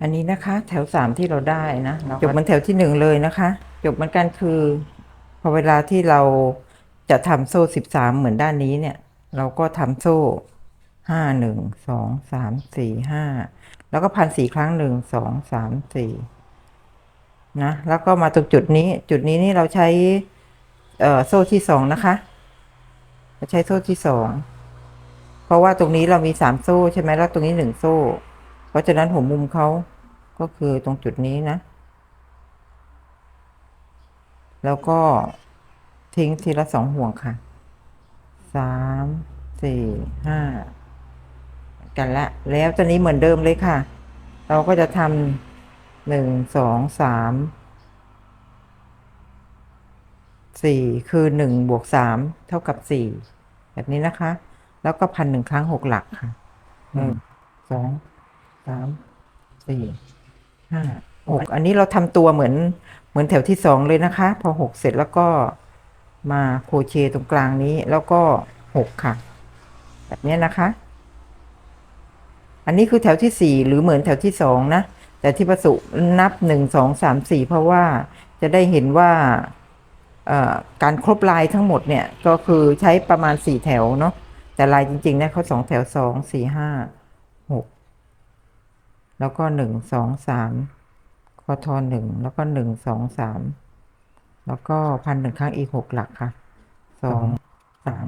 อันนี้นะคะ แถวสามที่เราได้นะจบเหมันแถวที่หนึ่งเลยนะคะจบเหมือนกันคือพอเวลาที่เราจะทำโซ่สิบสามเหมือนด้านนี้เนี่ย เราก็ทำโซ่ห้าหนึ่งสองสามสี่ห้าแล้วก็พันสี่ครั้งหนึ่งสองสามสี่นะแล้วก็มาตรงจุดนี้จุดนี้นี่เราใช้เอ่อโซ่ที่สองนะคะเราใช้โซ่ที่สองเพราะว่าตรงนี้เรามีสามโซ่ใช่ไหมแล้วตรงนี้หนึ่งโซ่เพ ราะฉะนั้นหัวมุมเขาก็คือตรงจุดนี้นะ แล้วก็ทิ้งทีละสองห่วงค่ะสามสี่ห้ากันละ แล้วตอนนี้เหมือนเดิมเลยค่ะ เราก็จะทำหนึ่งสองสามสี่คือหนึ่งบวกสามเท่ากับสี่แบบนี้นะคะ แล้วก็พันหนึ่งครั้งหกหลักค่ะหนึ่งสอง สามสี่ห้าหกอันนี้เราทำตัวเหมือนเหมือนแถวที่สองเลยนะคะ พอหกเสร็จแล้วก็มาโครเชต์ตรงกลางนี้แล้วก็หกค่ะ แบบนี้นะคะ อันนี้คือแถวที่สี่หรือเหมือนแถวที่สองนะ แต่ที่ประสุนับหนึ่งสองสามสี่เพราะว่าจะได้เห็นว่าการครบลายทั้งหมดเนี่ย ก็คือใช้ประมาณสี่แถวเนาะแต่ลายจริงๆเนะเขาสองแถวสองสี่ห้า แล้วก็หนึ่งสองสามคอทอหนึ่งแล้วก็หนึ่งสองสามแล้วก็พันหนึ่งครั้งอีกหกหลักค่ะสองสาม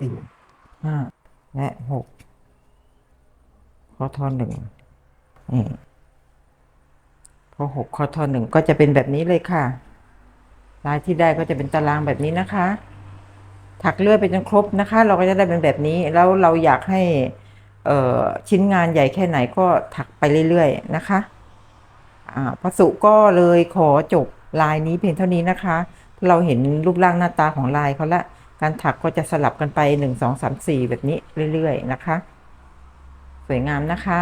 สี่ห้าและหกคอทอหนึ่งนี่พอหกคอทอหนึ่งก็จะเป็นแบบนี้เลยค่ะ ลายที่ได้ก็จะเป็นตารางแบบนี้นะคะ ถักเลื่อยไปจนครบนะคะ เราก็จะได้เป็นแบบนี้แล้วเราอยากให้ ชิ้นงานใหญ่แค่ไหนก็ถักไปเรื่อยๆนะคะอ่าพระสุก็เลยขอจบลายนี้เพียงเท่านี้นะคะ เราเห็นรูปร่างหน้าตาของลายเขาละ การถักก็จะสลับกันไปหนึ่งสองสามสี่แบบนี้เรื่อยๆนะคะ สวยงามนะคะ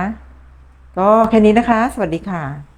ก็แค่นี้นะคะ สวัสดีค่ะ